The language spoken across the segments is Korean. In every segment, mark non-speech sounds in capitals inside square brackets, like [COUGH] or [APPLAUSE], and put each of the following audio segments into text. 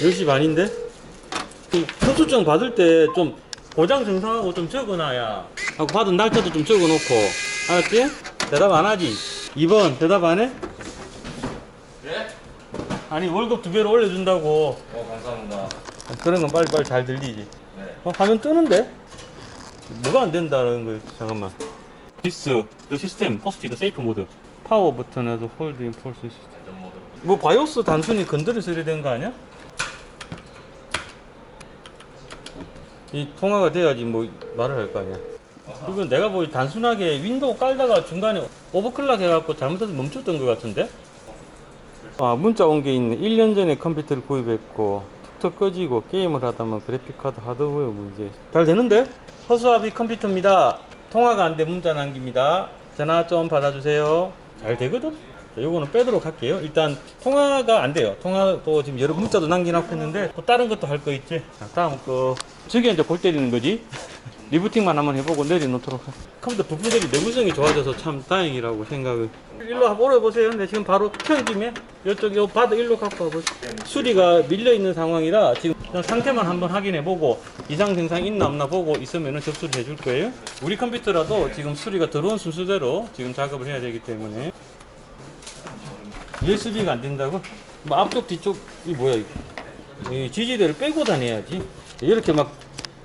10시 반인데? 그 선수증 받을 때좀 고장 증상하고 좀 적어놔야 하고 받은 날짜도 좀 적어놓고 알았지? 대답 안 하지? 2번 대답 안 해? 네? 아니 월급 두 배로 올려준다고 어 감사합니다. 그런 건 빨리빨리 잘 들리지 네. 어, 화면 뜨는데? 뭐가 안 된다는 거야 잠깐만 디스 더 시스템 포스트 더 세이프 모드 파워 버튼에도 홀드 인 폴스 시스템. 뭐 바이오스 단순히 건드려서 이래 된거 아니야? 이 통화가 돼야지 뭐 말을 할 거 아니야. 이건 내가 보기 단순하게 윈도우 깔다가 중간에 오버클락 해갖고 잘못해서 멈췄던 것 같은데? 아 문자 온 게 있네. 1년 전에 컴퓨터를 구입했고 툭툭 꺼지고 게임을 하다만 그래픽카드 하드웨어 문제. 잘 되는데? 허수아비 컴퓨터입니다. 통화가 안 돼 문자 남깁니다. 전화 좀 받아주세요. 잘 되거든? 자, 요거는 빼도록 할게요. 일단 통화가 안 돼요. 통화도 지금 여러 문자도 남겨놓고 있는데 또 다른 것도 할 거 있지. 자, 다음 거 저게 이제 골 때리는 거지. [LAUGHS] 리부팅만 한번 해보고 내려놓도록 하. 컴퓨터 부품들이 내구성이 좋아져서 참 다행이라고 생각을. 일로 한번 오려보세요. 네, 지금 바로 켜짐에 이쪽 요 바드 일로 갖고 와보세요. 수리가 밀려 있는 상황이라 지금 상태만 한번 확인해보고 이상 증상 있나 없나 보고 있으면 접수를 해줄 거예요. 우리 컴퓨터라도 지금 수리가 들어온 순서대로 지금 작업을 해야 되기 때문에 USB가 안 된다고? 뭐 앞쪽 뒤쪽 이 뭐야 이거? 이 지지대를 빼고 다녀야지. 이렇게 막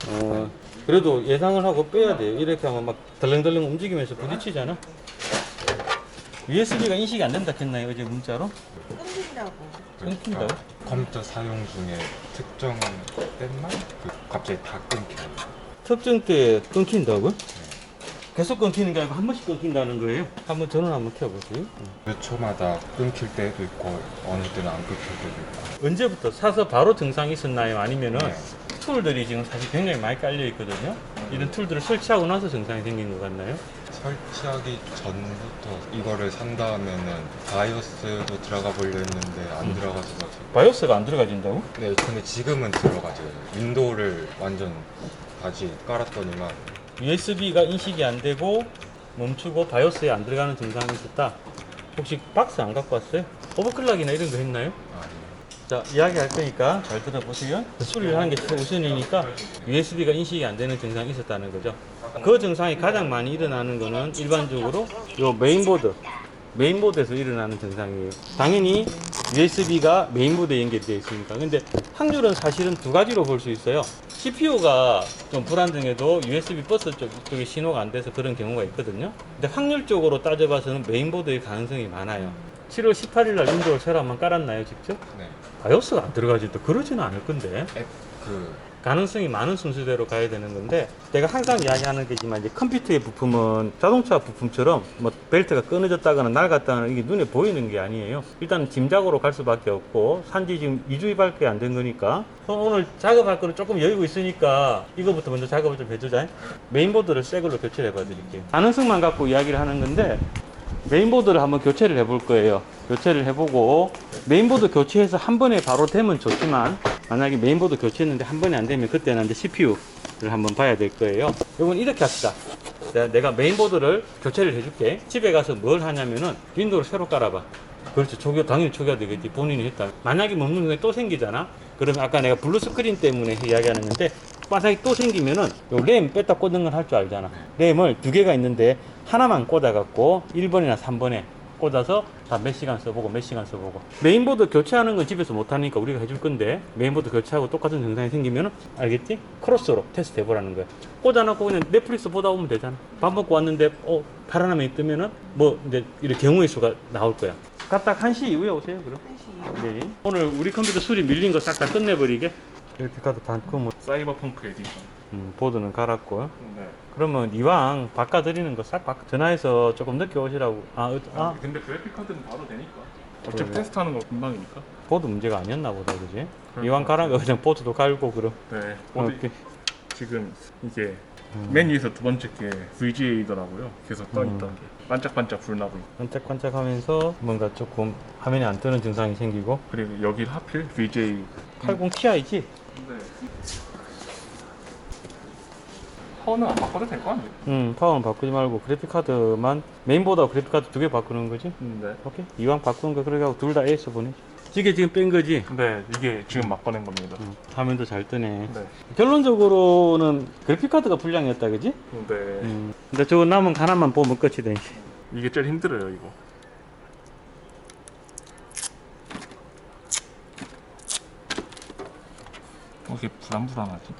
어, 그래도 예상을 하고 빼야 돼요. 이렇게 하면 막 덜렁덜렁 움직이면서 부딪히잖아. USB가 인식이 안 된다 했나요 어제 문자로? 끊긴다고. 끊긴다고? 컴퓨터 사용 중에 특정 때만 그 갑자기 다 끊겨요. 특정 때 끊긴다고? 계속 끊기는 게 아니고 한 번씩 끊긴다는 거예요. 한번 전원 한번 켜보세요. 몇 초마다 끊길 때도 있고 어느 때는 안 끊길 때도 있고. 언제부터 사서 바로 증상이 있었나요? 아니면은 네. 툴들이 지금 사실 굉장히 많이 깔려 있거든요. 이런 툴들을 설치하고 나서 증상이 생긴 것 같나요? 설치하기 전부터 이거를 산 다음에는 바이오스도 들어가 보려 했는데 안 음. 들어가지고 바이오스가 안 들어가진다고? 네 근데 지금은 들어가죠 윈도우를 완전 다시 깔았더니만 USB가 인식이 안 되고 멈추고 바이오스에 안 들어가는 증상이 있었다. 혹시 박스 안 갖고 왔어요? 오버클락이나 이런 거 했나요? 자, 이야기할 거니까 잘 들어보세요. 수리를 하는 게 최우선이니까 USB가 인식이 안 되는 증상이 있었다는 거죠. 그 증상이 가장 많이 일어나는 거는 일반적으로 요 메인보드, 메인보드에서 일어나는 증상이에요. 당연히 USB가 메인보드에 연결되어 있으니까. 근데 확률은 사실은 두 가지로 볼 수 있어요. CPU가 좀 불안정해도 USB 버스 쪽, 쪽에 신호가 안 돼서 그런 경우가 있거든요. 근데 확률적으로 따져봐서는 메인보드의 가능성이 많아요. 7월 18일 날 윈도우 새로 한번 깔았나요, 직접? 네 바이오스가 안 들어가지 또 그러지는 않을 건데. 앱 그 가능성이 많은 순서대로 가야 되는 건데 내가 항상 이야기하는 게지만 이제 컴퓨터의 부품은 자동차 부품처럼 뭐 벨트가 끊어졌다거나 낡았다거나 이게 눈에 보이는 게 아니에요. 일단 짐작으로 갈 수밖에 없고 산지 지금 2주밖에 안 된 거니까. 어, 오늘 작업할 거는 조금 여유가 있으니까 이거부터 먼저 작업을 좀 해주자. 메인보드를 새 걸로 교체를 해봐 드릴게요. 가능성만 갖고 이야기를 하는 건데 메인보드를 한번 교체를 해볼 거예요. 교체를 해보고 메인보드 교체해서 한 번에 바로 되면 좋지만 만약에 메인보드 교체했는데 한 번에 안 되면 그때는 이제 CPU를 한번 봐야 될 거예요. 이건 이렇게 합시다. 내가- 내가 메인보드를 교체를 해줄게. 집에 가서 뭘 하냐면은 윈도우를 새로 깔아봐. 그렇죠. 초기 당연히 초기화 되겠지. 본인이 했다. 만약에 먹는 게또 생기잖아. 그러면 아까 내가 블루 스크린 때문에 이야기하는 건데 만약에 또 생기면은 요램 뺐다 꽂는 건 할 줄 알잖아. 램을 두 개가 있는데 하나만 꽂아 갖고 1번이나 3번에 꽂아서 다 몇 시간 써보고 몇 시간 써보고. 메인보드 교체하는 건 집에서 못하니까 우리가 해줄 건데 메인보드 교체하고 똑같은 증상이 생기면은 알겠지? 크로스로 테스트 해보라는 거야. 꽂아놓고 그냥 넷플릭스 보다 오면 되잖아. 밥 먹고 왔는데 어 파란 화면이 뜨면은 뭐 이제 이런 경우의 수가 나올 거야. 각딱 1시 이후에 오세요 그럼. 한시 네. 오늘 우리 컴퓨터 수리 밀린 거 싹 다 끝내버리게 가도 반고 뭐 사이버펑크 에디션. 음, 보드는 갈았고 네. 그러면 이왕 바꿔드리는 거 싹 바꿔 전화해서 조금 늦게 오시라고 아, 어, 아 근데 그래픽 카드는 바로 되니까. 어차피 그러네. 테스트하는 거 금방이니까. 보드 문제가 아니었나 보다 그지? 그럴 이왕 것 가라가 그냥 보드도 갈고 그럼 네. 어, 어디 이렇게 지금 이게 음. 맨 위에서 두 번째 게 VGA더라고요. 계속 떠 있던 음. 게 반짝반짝 불나고 있고. 반짝반짝하면서 뭔가 조금 화면이 안 뜨는 증상이 생기고 그리고 여기 하필 VGA 80 Ti지? 네. 파워는 안 바꿔도 될 거 아니에요? 음, 파워는 바꾸지 말고 그래픽카드만 메인보드하고 그래픽카드 두 개 바꾸는 거지? 음, 네. 오케이. 이왕 바꾸는 거 그렇게 하고 둘 다 에이스 보내. 이게 지금 뺀 거지? 네, 이게 지금 막 꺼낸 겁니다. 음, 화면도 잘 뜨네. 네. 결론적으로는 그래픽카드가 불량이었다, 그지? 네. 음. 근데 저거 남은 하나만 보면 끝이 돼. 이게 제일 힘들어요, 이거. 어, 이게 불안불안하지?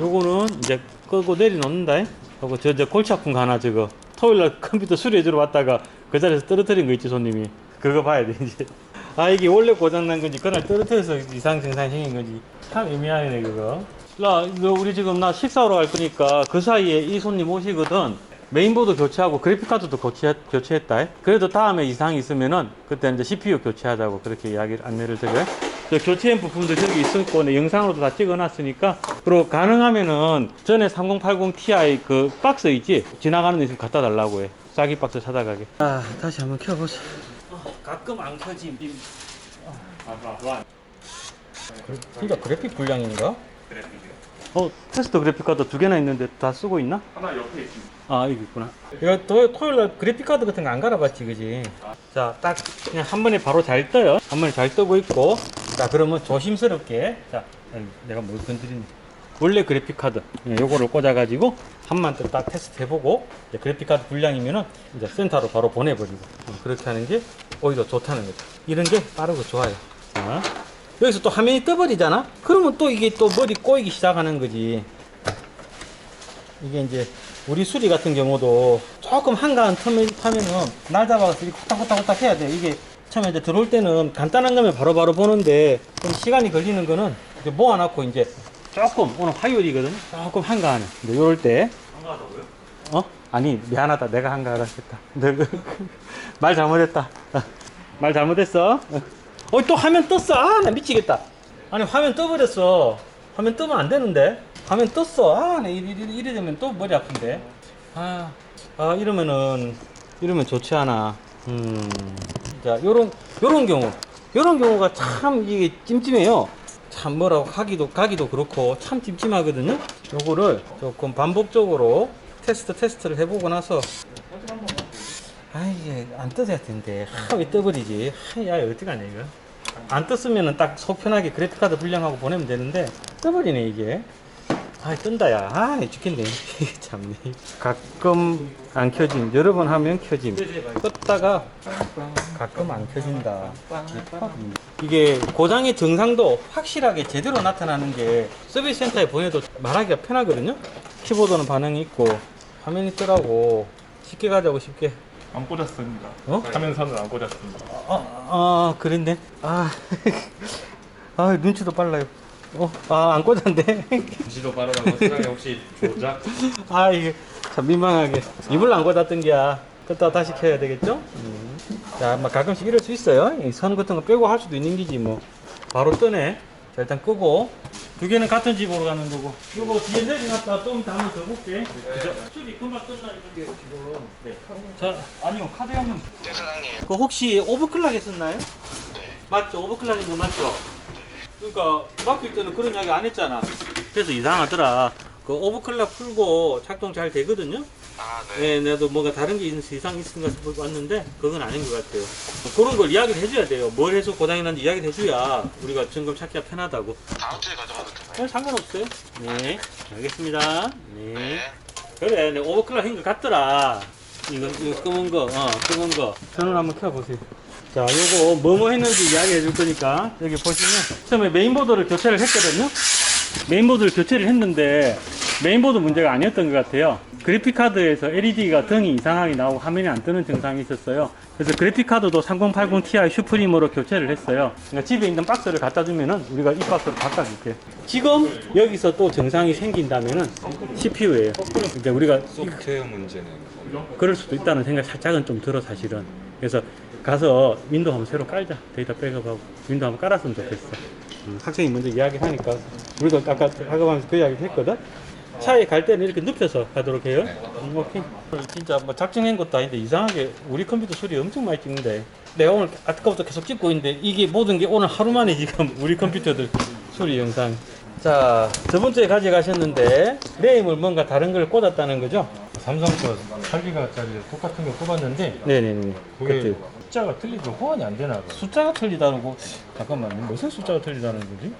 요거는 이제 끄고 내려놓는다. 하고 저, 저 골치 아픈 거 하나 저거. 토요일날 [LAUGHS] 컴퓨터 수리해주러 왔다가 그 자리에서 떨어뜨린 거 있지, 손님이. 그거 봐야 돼, 이제. 아, 이게 원래 고장난 건지, 그날 떨어뜨려서 이상 증상 생긴 건지. 참 애매하네, 그거. 나, 너 우리 지금 나 식사하러 갈 거니까 그 사이에 이 손님 오시거든. 메인보드 교체하고 그래픽카드도 교체, 교체했다. 그래도 다음에 이상이 있으면은 그때 이제 CPU 교체하자고 그렇게 이야기를 안내를 드려요. 저 교체한 부품도 저기 있었고 내 영상으로도 다 찍어놨으니까 그리고 가능하면은 전에 3080 Ti 그 박스 있지? 지나가는 데 있으면 갖다 달라고 해. 싸기 박스 찾아가게. 아 다시 한번 켜보자. 가끔 안 켜짐. 진짜 그래픽 불량인가? 어 테스트 그래픽 카드 두 개나 있는데 다 쓰고 있나? 하나 옆에 있습니다. 아 여기 있구나. 이거 토, 토요일 날 그래픽 카드 같은 거 안 갈아봤지 그지? 자 딱 그냥 한 번에 바로 잘 떠요. 한 번에 잘 뜨고 있고. 자 그러면 조심스럽게. 자 내가 뭘 건드리니? 원래 그래픽 카드. 예, 요거를 꽂아 가지고 한번딱 테스트 해보고 이제 그래픽 카드 불량이면은 이제 센터로 바로 보내버리고. 어, 그렇게 하는 게 오히려 좋다는 거죠. 이런 게 빠르고 좋아요. 자, 여기서 또 화면이 떠버리잖아 그러면 또 이게 또 머리 꼬이기 시작하는 거지 이게 이제 우리 수리 같은 경우도 조금 한가한 텀에 타면은 날 잡아서 이렇게 후딱후딱후딱 해야 돼. 이게 처음에 이제 들어올 때는 간단한 거면 바로바로 보는데 좀 시간이 걸리는 거는 이제 모아놓고 이제 조금 오늘 화요일이거든. 조금 한가하네. 근데 요럴 때 한가하다고요? 어? 아니 미안하다. 내가 한가하다 했다. 내가 말 잘못했다. 말 잘못했어. 어 또 화면 떴어. 아 나 미치겠다. 아니 화면 떠버렸어. 화면 뜨면 안 되는데. 화면 떴어. 아, 나 이래, 이래, 되면 또 머리 아픈데. 아, 아 이러면은 이러면 좋지 않아. 음, 자, 요런 요런 경우, 요런 경우가 참 이게 찜찜해요. 참 뭐라고 하기도 가기도 그렇고 참 찜찜하거든요. 요거를 조금 반복적으로 테스트 테스트를 해보고 나서 아 이게 안 떠져야 되는데 하왜 떠버리지? 하, 야 어떡하냐 이거. 안 떴으면은 딱 속편하게 그래픽카드 불량하고 보내면 되는데 떠버리네 이게. 아 뜬다 야. 아 죽겠네. [LAUGHS] 참네. 가끔 안 켜짐. 여러 번 하면 켜짐. 껐다가 가끔 안 켜진다. 이게 고장의 증상도 확실하게 제대로 나타나는 게 서비스 센터에 보내도 말하기가 편하거든요. 키보드는 반응이 있고 화면이 뜨라고 쉽게 가자고 쉽게. 안 꽂았습니다. 어? 화면선을 안 꽂았습니다. 아, 아 그랬네. 아, [LAUGHS] 아 눈치도 빨라요. 어, 아, 안 꽂았네. 지도 빠르다고 생각해 혹시 조작? 아, 이게 참 민망하게. 이불 안 꽂았던 게야. 껐다 다시 켜야 되겠죠? 음. 자, 막 가끔씩 이럴 수 있어요. 이선 같은 거 빼고 할 수도 있는 기지, 뭐. 바로 뜨네. 자, 일단 끄고. 두 개는 같은 집으로 가는 거고. 이거 뒤에 내려놨다 좀 담아 더 볼게. 수리 금방 끝나, 이게 지금. 네. 자, 아니요, 카드 형님. 네, 사장님. 그 혹시 오버클락 했었나요? 맞죠? 오버클락인 거 맞죠? 그러니까 맡길 때는 그런 이야기 안 했잖아. 그래서 이상하더라. 그 오버클락 풀고 작동 잘 되거든요. 아, 네. 네, 나도 뭔가 다른 게 있는 이상 있은가 싶어 왔는데 그건 아닌 것 같아요. 그런 걸 이야기를 해줘야 돼요. 뭘 해서 고장이 났는지 이야기를 해줘야 우리가 점검 찾기가 편하다고. 다음 주에 가져가도 되나요? 네, 상관없어요. 네, 알겠습니다. 네. 네. 그래, 내 오버클락 한것 같더라. 이거, 이거 검은 거, 어, 검은 거. 전원 한번 켜보세요. 자, 요거 뭐뭐 했는지 이야기해 줄 거니까, 여기 보시면, 처음에 메인보드를 교체를 했거든요? 메인보드를 교체를 했는데, 메인보드 문제가 아니었던 것 같아요. 그래픽카드에서 LED가 등이 이상하게 나오고 화면이 안 뜨는 증상이 있었어요. 그래서 그래픽카드도 3080 Ti 슈프림으로 교체를 했어요. 그러니까 집에 있는 박스를 갖다 주면은 우리가 이 박스를 바꿔줄게요. 지금 여기서 또 증상이 생긴다면은 CPU예요. 이제 우리가 소프트웨어 문제는 그럴 수도 있다는 생각 살짝은 좀 들어 사실은. 그래서 가서 윈도우 한번 새로 깔자. 데이터 백업하고 윈도우 한번 깔았으면 좋겠어. 음, 학생이 먼저 이야기를 하니까 우리도 아까 학업하면서 그 이야기를 했거든. 차에 갈 때는 이렇게 눕혀서 가도록 해요. 음, 오케이. 진짜 뭐 작정한 것도 아닌데 이상하게 우리 컴퓨터 소리 엄청 많이 찍는데 내가 오늘 아까부터 계속 찍고 있는데 이게 모든 게 오늘 하루 만에 지금 [LAUGHS] 우리 컴퓨터들 소리 영상 자, 저번 주에 가져가셨는데 램을 뭔가 다른 걸 꽂았다는 거죠? 삼성 거 8기가짜리 똑같은 거 뽑았는데 네네네. 그게 그때 숫자가 틀리고 호환이 안 되나 봐요. 숫자가 틀리다는 거 잠깐만요. 무슨 숫자가 틀리다는 거지?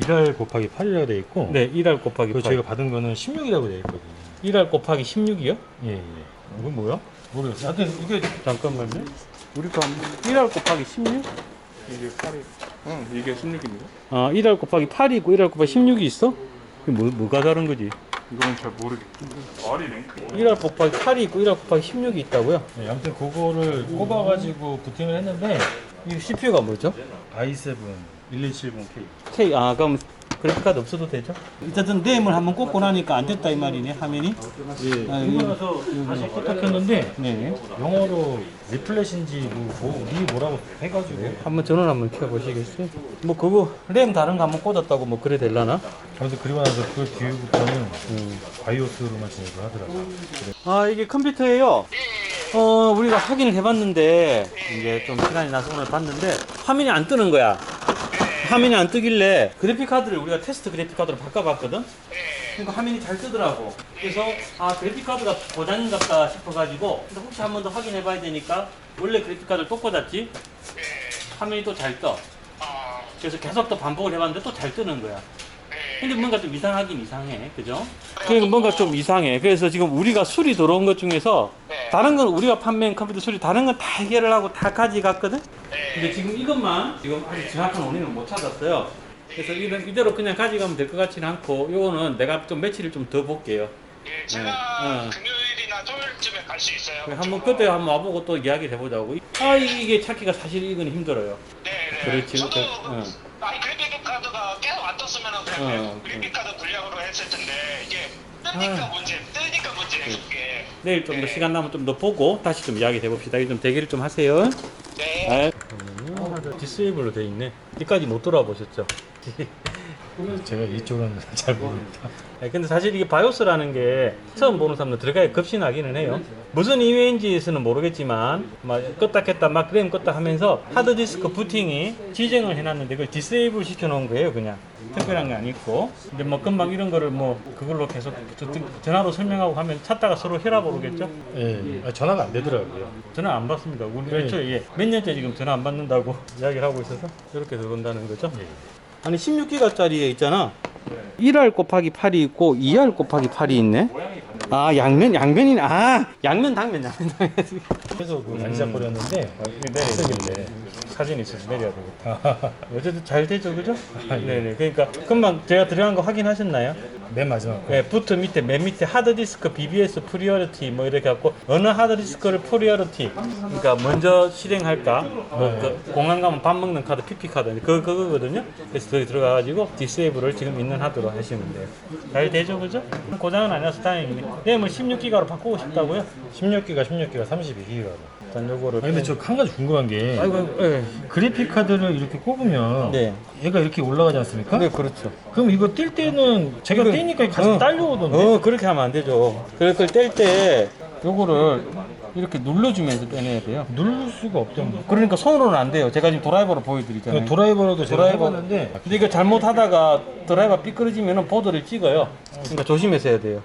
1할 곱하기 8이라고 돼 있고 네, 1할 곱하기 그리고 8. 저희가 받은 거는 16이라고 돼 있거든요. 1할 곱하기 16이요? 예, 예. 이건 뭐야? 모르겠어요. 하여튼 이게 잠깐만요. 우리가 1할 곱하기 16? 이게 8이. 응, 이게 16입니다. 아, 1할 곱하기 8이 있고 1할 곱하기 16이 있어? 그게 뭐, 뭐가 다른 거지? 이거는 잘 모르겠는데. 말이네. 1할 곱하기 8이 있고 1할 곱하기 16이 있다고요? 네, 아무튼 그거를 꼽아가지고 부팅을 했는데 이 CPU가 뭐죠? i7 1170K K, 아, 그럼 그래픽카드 없어도 되죠? 어쨌든 램을 한번 꽂고 나니까 안 됐다 이 말이네, 화면이? 예. 아, 나서 다시 껐켰는데 네. 영어로 리플렛인지 뭐, 뭐, 이 뭐라고 해가지고 한번 전원 한번 켜보시겠어요? 뭐 그거 램 다른 거 한번 꽂았다고 뭐 그래 될라나? 아무튼 그리고 나서 그 뒤부터는 음. 바이오스로만 진행을 하더라고요. 아 이게 컴퓨터예요. 어 우리가 확인을 해봤는데 이제 좀 시간이 나서 오늘 봤는데 화면이 안 뜨는 거야. 화면이 안 뜨길래 그래픽 카드를 우리가 테스트 그래픽 카드로 바꿔봤거든. 그러니까 화면이 잘 뜨더라고. 그래서 아 그래픽 카드가 고장인갑다 싶어가지고 근데 혹시 한 번 더 확인해봐야 되니까 원래 그래픽 카드를 또 꽂았지. 화면이 또 잘 떠. 그래서 계속 또 반복을 해봤는데 또 잘 뜨는 거야. 근데 뭔가 좀 이상하긴 이상해. 그죠? 그러니까 뭔가 좀 이상해. 그래서 지금 우리가 수리 들어온 것 중에서 다른 건 우리가 판매한 컴퓨터 수리 다른 건 다 해결을 하고 다 가져갔거든? 근데 지금 이것만 지금 아직 정확한 원인을 못 찾았어요. 그래서 이런, 이대로 그냥 가져가면 될 것 같지는 않고 요거는 내가 좀 며칠을 좀 더 볼게요. 예, 제가 어. 금요일이나 토요일쯤에 갈 수 있어요. 그래, 한번 그때 한번 와보고 또 이야기를 해보자고. 아 이게 찾기가 사실 이건 힘들어요. 네, 네. 그렇지, 저도 그, 어. 아니 그래픽 카드가 계속 안 떴으면 그냥 어, 그래픽 카드 분량으로 했을 텐데 이게 뜨니까 문제, 뜨니까 문제 이게. 내일 좀더 시간 나면 좀 더 보고 다시 좀 이야기 해봅시다. 좀 대기를 좀 하세요. 네. 아, 디스에이블로 돼 있네. 여기까지 못 돌아보셨죠? [LAUGHS] 제가 이쪽은 [LAUGHS] 잘 모릅니다. 네, 근데 사실 이게 바이오스라는 게 처음 보는 사람들 들어가야 나기는 해요. 무슨 이유인지는 모르겠지만 막 껐다 켰다 막램 껐다 하면서 하드디스크 부팅이 지정을 해놨는데 그걸 디세이블 시켜놓은 거예요 그냥 특별한 게 아니고 근데 뭐 금방 이런 거를 뭐 그걸로 계속 저- 전화로 설명하고 하면 찾다가 서로 혈압 오르겠죠? 예, 아, 전화가 안 되더라고요. 전화 안 받습니다. 우리 이게 몇 년째 지금 전화 안 받는다고 [LAUGHS] 이야기를 하고 있어서 이렇게 들어온다는 거죠. 아니 16기가짜리에 있잖아. 1할 곱하기 8이 있고 2할 곱하기 8이 있네. 아 양면 양면이네. 아 양면 당면 양면 당면. 그래서 그 만지작거렸는데 내리길래 사진 있어서 내려야 되겠다. [LAUGHS] 어쨌든 잘 되죠, 그죠? 네네. 그러니까 금방 제가 들어간 거 확인하셨나요? 맨 마지막 거. 네, 부트 밑에 맨 밑에 하드디스크 BBS 프리어리티 뭐 이렇게 갖고 어느 하드디스크를 프리어리티 그러니까 먼저 실행할까 뭐 그 공항 가면 밥 먹는 카드 PP 카드 그 그거거든요 그래서 거기 들어가가지고 디세이블을 지금 있는 하드로 하시면 돼요 잘 되죠 그죠 고장은 아니어서 다행이네 램을 16기가로 바꾸고 싶다고요 16기가 16기가 32기가로. 일단 요거를 아 근데 저 한 가지 궁금한 게 아이고 아이고, 예. 그래픽 카드를 이렇게 꼽으면 네. 얘가 이렇게 올라가지 않습니까? 네 그렇죠 그럼 이거 뛸 때는 제가 이거- 떼니까 같이 어. 딸려오던데. 어 그렇게 하면 안 되죠 그걸 뗄 때 요거를 이렇게 눌러주면서 빼내야 돼요 누를 수가 없던데. 그러니까 손으로는 안 돼요. 제가 지금 드라이버로 보여드리잖아요. 그 드라이버로도 제가 드라이버. 해봤는데 근데 이거 잘못하다가 드라이버 삐끄러지면 보드를 찍어요. 그러니까 조심해서 해야 돼요.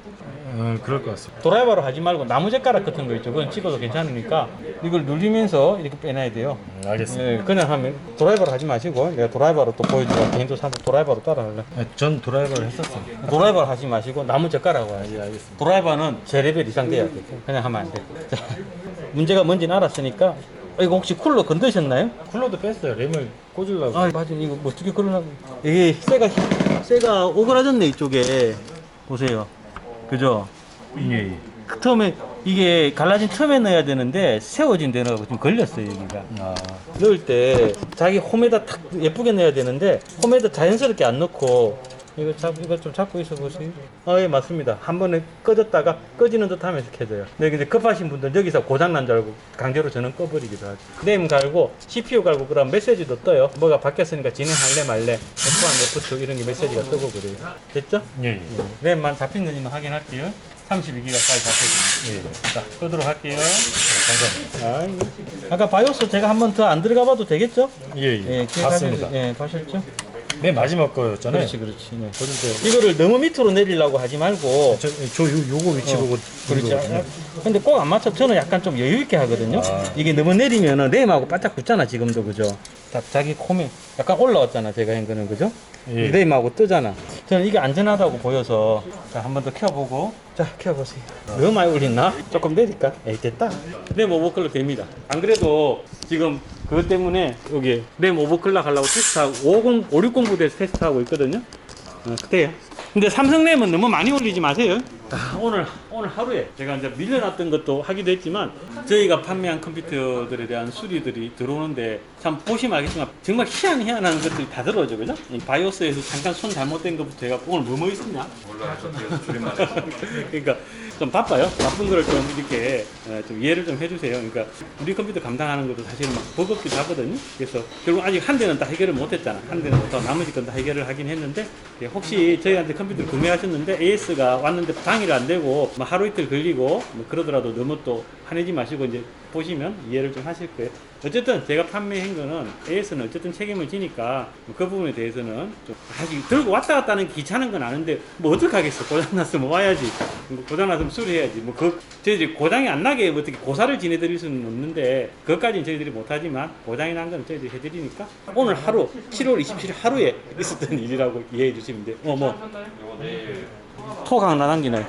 어, 그럴 것 같습니다. 드라이버로 하지 말고 나무젓가락 같은 거 있죠. 그건 찍어도 괜찮으니까 이걸 눌리면서 이렇게 빼놔야 돼요. 음, 알겠습니다. 예, 그냥 하면 드라이버로 하지 마시고 내가 드라이버로 또 보여줄까 개인도 사서 드라이버로 따라 할래. 아, 전 드라이버를 했었어요. 드라이버를 하지 마시고 나무젓가락으로 하지. 알겠습니다. 드라이버는 제 레벨 이상 돼야 돼. 그냥 하면 안 돼. 자, 문제가 뭔지는 알았으니까 어, 이거 혹시 쿨러 건드셨나요? 쿨러도 뺐어요. 램을 꽂으려고. 아 맞아 이거 뭐 어떻게 그러나 이게 쇠가 쇠가 오그라졌네 이쪽에 보세요 그죠? 예, 예. 처음에 이게 갈라진 틈에 넣어야 되는데 세워진 데는 좀 걸렸어요 여기가. 아, 넣을 때 자기 홈에다 탁 예쁘게 넣어야 되는데 홈에다 자연스럽게 안 넣고 이거 잡 이거 좀 잡고 있어 보세요. 아 예 맞습니다. 한 번에 꺼졌다가 꺼지는 듯 하면서 켜져요. 근데 이제 급하신 분들 여기서 고장 난 줄 알고 강제로 저는 꺼버리기도 하죠. 램 갈고 CPU 갈고 그럼 메시지도 떠요. 뭐가 바뀌었으니까 진행할래 말래 F1, F2 이런 게 메시지가 뜨고 그래요. 됐죠? 예, 예. 램만 잡힌는지만 확인할게요. 32기가까지 잡혔습니다. 예. 자, 끄도록 할게요. 감사합니다. 아 까 바이오스 제가 한 번 더 안 들어가 봐도 되겠죠? 예, 예. 예, 기억하시- 봤습니다. 예, 보셨죠? 맨 마지막 거였잖아요. 그렇지 그렇지 네. 때. 이거를 너무 밑으로 내리려고 하지 말고 저, 저 요, 요거 위치 보고 그렇지. 누르거든요. 아, 근데 꼭 안 맞춰. 저는 약간 좀 여유 있게 하거든요. 아. 이게 너무 내리면은 램하고 바짝 붙잖아 지금도 그죠. 자, 자기 콤이 약간 올라왔잖아 제가 한 거는 그죠. 예. 램하고 뜨잖아. 저는 이게 안전하다고 보여서 자 한 번 더 켜보고 자 켜보세요. 너무 많이 올렸나? 조금 내릴까? 에이 됐다. 램 오버클럭 됩니다. 안 그래도 지금 그것 때문에 여기 램 오버클럭 하려고 테스트하고 50, 560 부대에서 테스트하고 있거든요. 어, 그때요. 근데 삼성 램은 너무 많이 올리지 마세요. 아, 오늘 오늘 하루에 제가 이제 밀려났던 것도 하기도 했지만 저희가 판매한 컴퓨터들에 대한 수리들이 들어오는데 참 보시면 알겠지만 정말 희한 희한한 것들이 다 들어오죠, 그죠? 이 바이오스에서 잠깐 손 잘못된 것부터 해갖고 오늘 뭐뭐 있었냐? 몰라요. 줄임말. [LAUGHS] 그러니까 좀 바빠요. 바쁜 거를 좀 이렇게 어, 좀 이해를 좀 해주세요. 그러니까 우리 컴퓨터 감당하는 것도 사실은 막 버겁기도 하거든요. 그래서 결국 아직 한 대는 다 해결을 못했잖아. 한 대는 더 나머지 건 다 해결을 하긴 했는데 예, 혹시 저희한테 컴퓨터를 구매하셨는데 AS가 왔는데 당일 안 되고 뭐 하루 이틀 걸리고 뭐 그러더라도 너무 또 화내지 마시고 이제 보시면 이해를 좀 하실 거예요. 어쨌든 제가 판매한 거는 AS는 어쨌든 책임을 지니까 뭐그 부분에 대해서는 좀 아직 들고 왔다 갔다 하는 게 귀찮은 건 아는데 뭐 어떡하겠어. 고장났으면 와야지. 뭐 고장났으면 수리해야지. 뭐 그 저희들이 고장이 안 나게 뭐 어떻게 고사를 지내드릴 수는 없는데 그것까지는 저희들이 못하지만 고장이 난 건 저희들이 해드리니까 오늘 하루 7월 27일 하루에 있었던 일이라고 이해해 주시면 돼요. 어 뭐. 톡 하나 남기네.